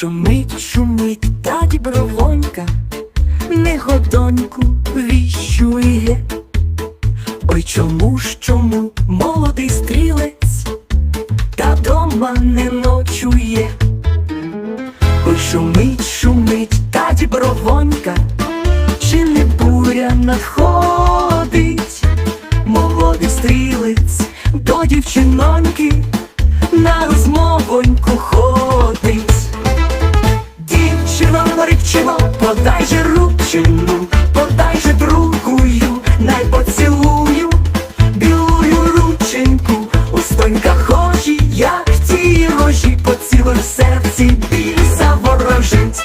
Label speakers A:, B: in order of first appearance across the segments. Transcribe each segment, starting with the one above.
A: Шумить, шумить, та дібровонька, негодоньку віщує. Ой, чому ж чому молодий стрілець та дома не ночує? Ой, шумить, шумить, та дібровонька, чи не буря надходить? Молодий стрілець до дівчиноньки на розмовоньку ходить. Устонька хожі, як в тій рожі, поцілуй в серці, біль заворожить.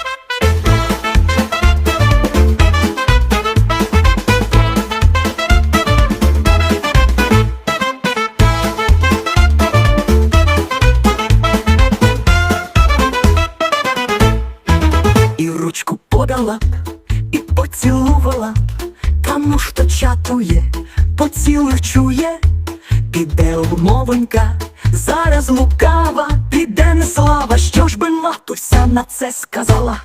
A: І ручку подала, і поцілувала, б. та ну ж то чатує, поцілуй чує, піде умовонька, зараз лукава, піде не слава, що ж би матуся на це сказала.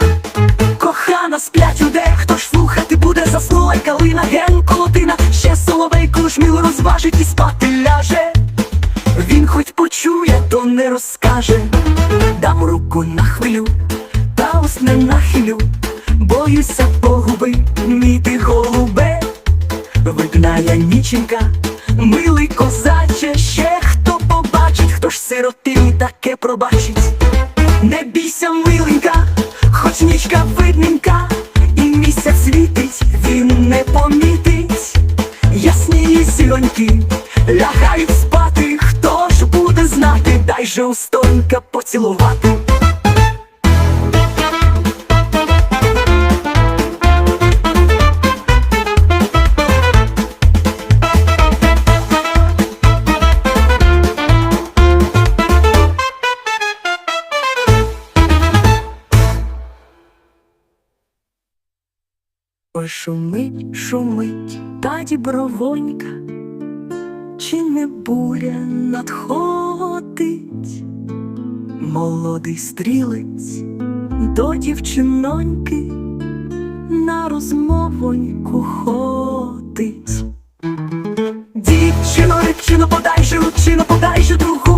A: Кохана сплять уде, хто ж слухати буде, заснула калина, ген колотина, ще соловейку шміл розважить і спати ляже. Він хоч почує, то не розкаже. Дам руку на хвилю, та ось не нахилю, боюся погуби, мій ти голубе, вигнає ніченька, милий козаче, ще хто побачить, хто ж сиротині таке пробачить. Не бійся, миленька, хоч нічка видненька, і місяць світить, він не помітить. Ясні сілоньки лягають спати, хто ж буде знати, дай же устонька поцілувати. Ой, шумить, шумить, та дібровонька, чи не буря надходить? Молодий стрілець до дівчиноньки на розмовоньку ходить. Дівчино, рибчино, подай же ручину, подай же другу